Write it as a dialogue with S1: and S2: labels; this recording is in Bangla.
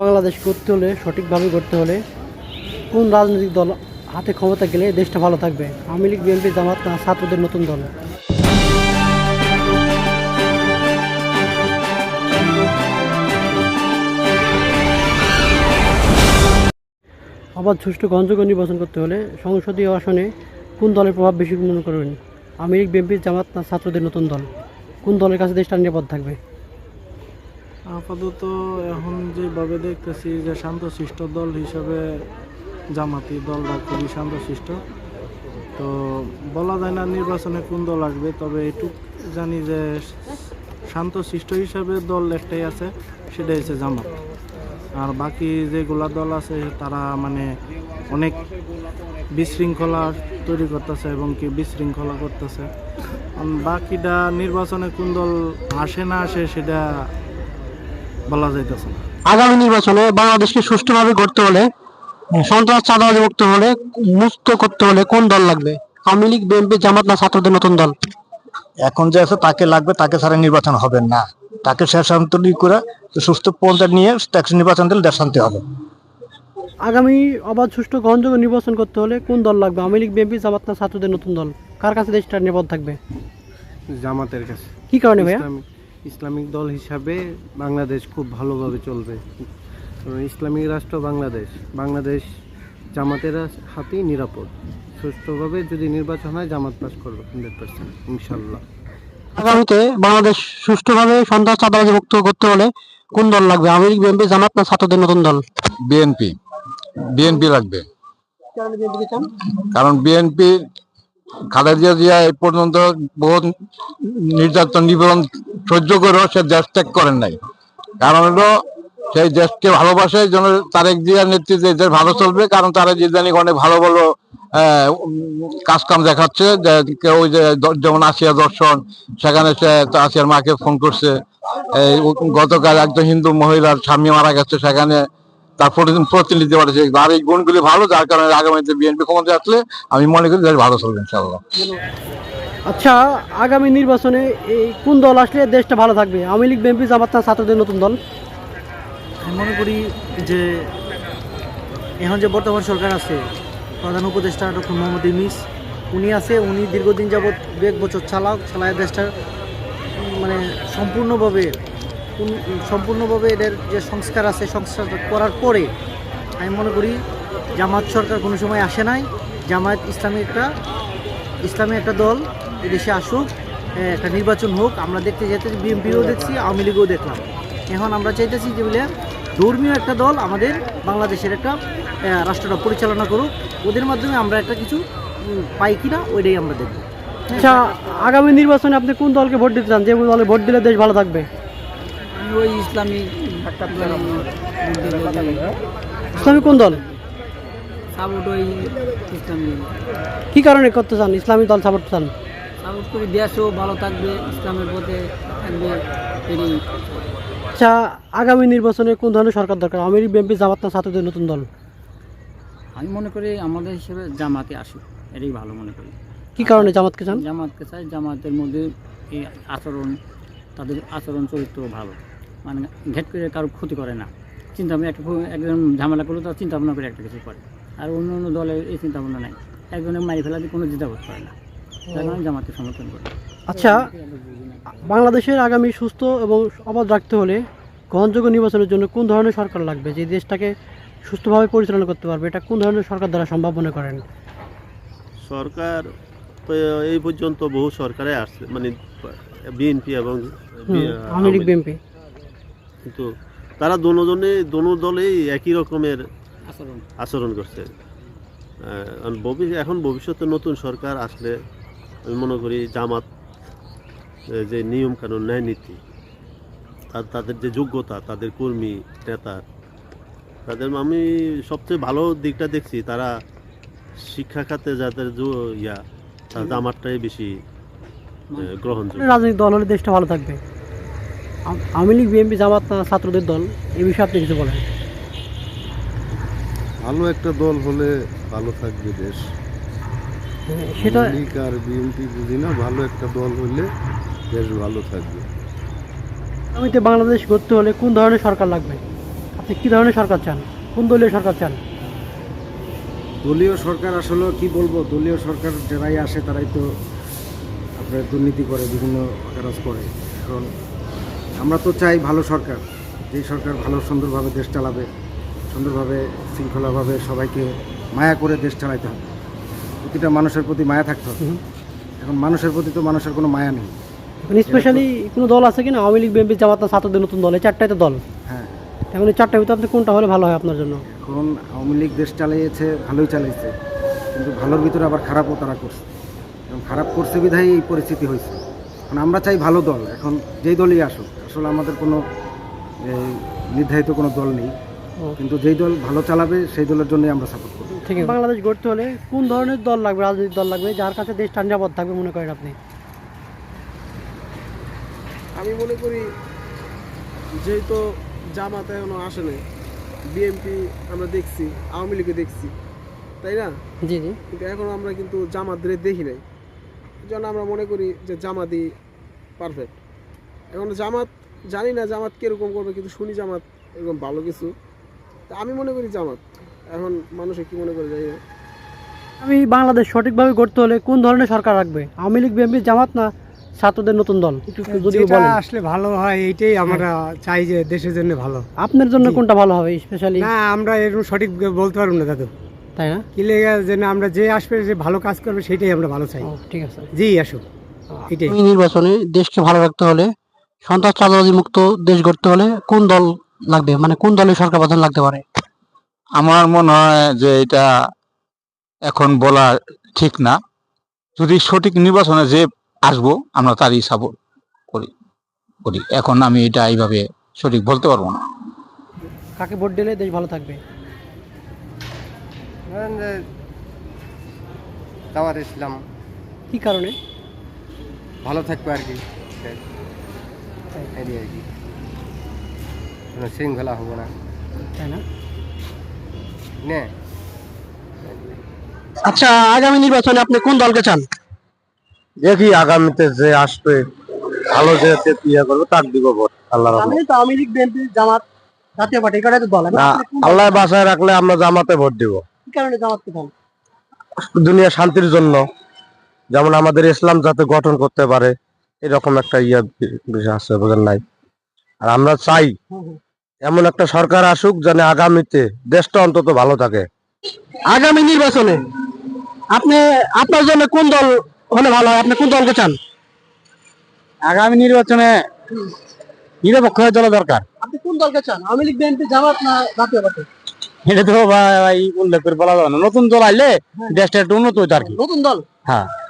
S1: বাংলাদেশ করতে হলে, সঠিকভাবে করতে হলে কোন রাজনৈতিক দল হাতে ক্ষমতা গেলে দেশটা ভালো থাকবে? আওয়ামী লীগ, বিএনপি, জামাত না ছাত্রদের নতুন দল? আবার সুষ্ঠু গ্রহণযোগ্য নির্বাচন করতে হলে সংসদীয় আসনে কোন দলের প্রভাব বেশি মনে করবেন? আওয়ামী লীগ, বিএনপি, জামাত না ছাত্রদের নতুন দল? কোন দলের কাছে দেশটা নিরাপদ থাকবে?
S2: আপাতত এখন যেভাবে দেখতেছি যে শান্তশিষ্ট দল হিসাবে জামাতি দলটা খুবই শান্তশিষ্ট তো বলা যায় না নির্বাচনে কোন দল আসবে, তবে এটুক জানি যে শান্তশিষ্ট হিসাবে দল একটাই আছে সেটা হচ্ছে জামাত। আর বাকি যেগুলা দল আছে, তারা মানে অনেক বিশৃঙ্খলা তৈরি করতেছে এবং কি বিশৃঙ্খলা করতেছে। বাকিটা নির্বাচনে কোন দল আসে না আসে, সেটা বলা যাইতেছে না।
S1: আগামী নির্বাচনে বাংলাদেশকে সুষ্ঠুভাবে করতে হলে সন্ত্রাস চাঁদাবাজি মুক্ত হলে মুক্ত করতে হলে কোন দল লাগবে? আওয়ামী লীগ বিএনপি জামাত না ছাত্রদের নতুন দল?
S3: এখন যে আছে তাকে লাগবে তাকে ছাড়া নির্বাচন হবে না। তাকে শেষ শান্তি করে সুস্থ পঞ্চায়েত নিয়ে তাকে নির্বাচন দিলে দেশ শান্তি হবে।
S1: আগামী অবাধ সুষ্ঠু গ্রহণযোগ্য নির্বাচন করতে হলে কোন দল লাগবে? আওয়ামী লীগ বিএনপি জামাত না ছাত্রদের নতুন দল? কার কাছে দেশটা নিরাপদ থাকবে?
S2: জামাতের কাছে।
S1: কি কারণে ভাইয়া?
S2: ইসলামিক দল হিসাবে বাংলাদেশ খুব ভালোভাবে চলবে। কারণ ইসলামিক রাষ্ট্র বাংলাদেশ। বাংলাদেশ জামাতের হাতেই নিরাপদ। সুষ্ঠুভাবে যদি নির্বাচন হয় জামাত পাস করবে হান্ড্রেড পার্সেন্ট ইনশাল্লাহ
S1: আগামীতে বাংলাদেশ সুষ্ঠুভাবে সন্ত্রাস চাঁদাবাজি মুক্ত করতে হলে কোন দল লাগবে? আওয়ামী লীগ বিএনপি জামাত না ছাত্রদের নতুন দল?
S3: বিএনপি। বিএনপি লাগবে। কারণ বিএনপি খালেদা জিয়া এই পর্যন্ত বহুত নির্যাতন, নিপীড়ন সহ্য করেও সে দেশ ত্যাগ করেন নাই। কারণ হলো, সেই দেশকে ভালোবাসে যেন তারেক জিয়ার নেতৃত্বে দেশ ভালো চলবে। কারণ তারা ইদানিং অনেক ভালো ভালো কাজ কাম দেখাচ্ছে। যে ওই যে যেমন আসিয়া দর্শন, সেখানে সে আসিয়ার মাকে ফোন করছে। গতকাল একজন হিন্দু মহিলার স্বামী মারা গেছে সেখানে। তার প্রতিদিন প্রতিনিধি পাঠিয়েছে আর এই গুণগুলি ভালো যার কারণে আগামীতে বিএনপি ক্ষমতা আসলে আমি মনে করি দেশ ভালো চলবে ইনশাল্লাহ
S1: আচ্ছা আগামী নির্বাচনে এই কোন দল আসলে দেশটা ভালো থাকবে? আওয়ামী লীগ বিএনপি জামাত না ছাত্রদের নতুন দল?
S4: আমি মনে করি যে এখন যে বর্তমান সরকার আছে প্রধান উপদেষ্টা ডক্টর মোহাম্মদ ইউনিস উনি আছে উনি দীর্ঘদিন যাবৎ দু এক বছর চালাক চালায় দেশটা মানে সম্পূর্ণভাবে সম্পূর্ণভাবে এদের যে সংস্কার আছে, সংস্কার করার পরে আমি মনে করি জামাত সরকার কোনো সময় আসে নাই। জামায়াত ইসলামী একটা ইসলামী একটা দল এদেশে আসুক একটা নির্বাচন হোক, আমরা দেখতে যেতে বিএনপিও দেখছি, আওয়ামী লীগও দেখলাম। এখন আমরা চাইতেছি যে বলে ধর্মীয় একটা দল আমাদের বাংলাদেশের একটা রাষ্ট্রটা পরিচালনা করুক। ওদের মাধ্যমে আমরা একটা কিছু পাই কিনা, ওইটাই আমরা দেখব।
S1: আচ্ছা আগামী নির্বাচনে আপনি কোন দলকে ভোট দিতে চান? যে দলে ভোট দিলে দেশ ভালো থাকবে।
S4: ওই ইসলামী
S1: ইসলামী কোন দল?
S4: সাপোর্ট ওই ইসলামী।
S1: কি কারণে করতে চান? ইসলামী দল সাপোর্ট চান?
S4: সাপোর্ট করি দেশও ভালো থাকবে ইসলামের পথে থাকবে
S1: আচ্ছা আগামী নির্বাচনে কোন ধরনের সরকার দরকার? আওয়ামী লীগ বিএনপি জামাত না ছাত্রদের নতুন দল?
S5: আমি মনে করি আমাদের হিসেবে জামাতে আসুক এটাই ভালো মনে করি।
S1: কি কারণে জামাতকে চান?
S5: জামাতকে চাই জামাতের মধ্যে এই আচরণ তাদের আচরণ চরিত্র ভালো। মানে ঘেট করে কারও ক্ষতি করে না। চিন্তা ভাবনা একটা একজন ঝামেলা করলে তার চিন্তা ভাবনা করে একটা কিছু করে। আর অন্য অন্য দলের এই চিন্তা ভাবনা নাই। একজনের মারি ফেলা দিয়ে কোনো দ্বিধাবোধ করে না। তার কারণে জামাতকে সমর্থন করে।
S1: আচ্ছা বাংলাদেশের আগামী সুস্থ এবং অবাধ রাখতে হলে গ্রহণযোগ্য নির্বাচনের জন্য কোন ধরনের সরকার লাগবে? যে দেশটাকে সুস্থভাবে পরিচালনা করতে পারবে এটা কোন ধরনের সরকার দ্বারা সম্ভব মনে করেন?
S6: সরকার তো এই পর্যন্ত বহু সরকারে আসছে মানে বিএনপি এবং
S1: আওয়ামী লীগ বিএনপি।
S6: কিন্তু তারা দোনোজনে দোনো দলেই একই রকমের
S5: আচরণ।
S6: আচরণ করছে। এখন ভবিষ্যতে নতুন সরকার আসলে আমি মনে করি জামাত যে নিয়ম কানুন ন্যায় নীতি আর তাদের যে যোগ্যতা তাদের কর্মী নেতা তাদের আমি সবচেয়ে ভালো দিকটা দেখছি তারা শিক্ষা খাতে যাদের ইয়া তার জামাতটাই বেশি গ্রহণ
S1: রাজনৈতিক দল হলে দেশটা ভালো থাকবে। আওয়ামী লীগ বিএনপি জামাত না ছাত্রদের দল এই বিষয়ে আপনি কিছু বলেন।
S7: ভালো একটা দল হলে ভালো থাকবে দেশ।
S1: হ্যাঁ, সেটা
S7: লীগ আর বিএনপি বুঝি না ভালো একটা দল হলে দেশ ভালো থাকবে।
S1: আগামীতে বাংলাদেশ গড়তে হলে কোন ধরনের সরকার লাগবে? আপনি কী ধরনের সরকার চান? কোন দলীয় সরকার চান?
S2: দলীয় সরকার আসলে কি বলব? দলীয় সরকার যারাই আসে তারাই তো আপনার দুর্নীতি করে বিভিন্ন কাজ করে। এখন আমরা তো চাই ভালো সরকার। যেই সরকার ভালো সুন্দরভাবে দেশ চালাবে সুন্দরভাবে শৃঙ্খলাভাবে সবাইকে মায়া করে দেশ চালাইতে হবে। প্রতিটা মানুষের প্রতি মায়া থাকতে হবে। এখন মানুষের প্রতি তো মানুষের কোনো মায়া নেই।
S1: স্পেশালি কোনো দল আছে কিনা? আওয়ামী লীগ বিএনপি জামাত ছাত্রদের নতুন দল এই চারটাই তো দল।
S2: হ্যাঁ।
S1: এখন এই চারটার ভিতরে আপনি কোনটা হলে ভালো হয় আপনার জন্য?
S2: এখন আওয়ামী লীগ দেশ চালিয়েছে ভালোই চালিয়েছে। কিন্তু ভালোর ভিতরে আবার খারাপও তারা করছে। এবং খারাপ করছে বিধায় এই পরিস্থিতি হয়েছে। এখন আমরা চাই ভালো দল এখন যেই দলই আসুক আসলে আমাদের কোনো এই, নির্ধারিত কোনো দল নেই কিন্তু যেই দল ভালো চালাবে সেই দলের জন্যই আমরা সাপোর্ট করি
S1: ঠিক আছে। বাংলাদেশ গড়তে হলে কোন ধরনের দল লাগবে রাজনৈতিক দল লাগবে যার কাছে দেশটা নিরাপদ থাকবে মনে করেন আপনি?
S8: আমি মনে করি যেহেতু জামাত এখনও আসে নাই বিএনপি আমরা দেখছি আওয়ামী লীগে দেখছি তাই না?
S1: জি জি।
S8: কিন্তু এখন আমরা কিন্তু জামাতদের দেখি নাই। যেন আমরা মনে করি যে জামাতই পারফেক্ট এখন জামাত জানি না জামাত কীরকম করবে কিন্তু শুনি জামাত এরকম ভালো কিছু। তা আমি মনে করি জামাত। এখন মানুষে কি মনে করে যাই না।
S1: আমি বাংলাদেশ সঠিকভাবে গড়তে হলে কোন ধরনের সরকার রাখবে? আওয়ামী লীগ বিএনপি জামাত না ছাত্রদের নতুন দল?
S9: যেটা আসলে ভালো হয় এইটাই আমরা চাই যে দেশের জন্য ভালো।
S1: আপনার জন্য কোনটা ভালো হবে স্পেশালি
S9: না আমরা এরকম সঠিক বলতে পারব না দাদু।
S1: তাই না?
S9: কি লেগে যে আমরা যে আসবে যে ভালো কাজ করবে সেটাই আমরা ভালো চাই।
S1: ঠিক আছে।
S9: জি আসুক এটাই।
S1: এই নির্বাচনে দেশকে ভালো রাখতে হলে সন্ত্রাস চাঁদাবাজি মুক্ত দেশ গড়তে হলে কোন দল লাগবে? মানে কোন দলের সরকার প্রধান লাগতে পারে?
S3: আমার মনে হয় যে এটা এখন বলা ঠিক না। যদি সঠিক নির্বাচনে যে আসব আমরা তারই সাপোর্ট করি করি। এখন আমি এটা এইভাবে সঠিক বলতে পারব না।
S1: কাকে ভোট দিলে দেশ ভালো থাকবে?
S10: ইসলাম।
S1: কি কারণে?
S10: ভালো থাকবে আর কি। আর কি। কোনো শৃঙ্খলা হব না।
S1: তাই না?
S10: নে।
S1: আচ্ছা আগামী নির্বাচনে আপনি কোন দলকে চান?
S7: দেখি আগামীতে যে আসবে ভালো যে ইয়ে করবে তার দিব ভোট আল্লাহ
S1: আমি তো আওয়ামী লীগ বিএনপি জামাত জাতীয় পার্টি তো দল-
S7: আল্লাহ বাসায় রাখলে আমরা জামাতে ভোট দিব।
S1: কি কারণে জামাতকে চান
S7: দুনিয়া শান্তির জন্য। যেমন আমাদের ইসলাম যাতে গঠন করতে পারে এরকম একটা ইয়ে বিষয় আছে বোঝেন নাই? আর আমরা চাই। এমন একটা সরকার আসুক যেন আগামীতে দেশটা অন্তত ভালো থাকে।
S1: আগামী নির্বাচনে আপনি আপনার জন্য কোন দল হলে ভালো হয়? আপনি কোন দলকে চান?
S3: আগামী নির্বাচনে নিরপেক্ষ হয়ে চলা দরকার।
S1: আপনি কোন দলকে চান? আওয়ামী লীগ বিএনপি জামাত না জাতীয় পার্টি?
S3: এটা তো ভাই উল্লেখ করে বলা যাবে না। নতুন দল আইলে দেশটা একটু উন্নত হইতো আর কি।
S1: নতুন দল?
S3: হ্যাঁ।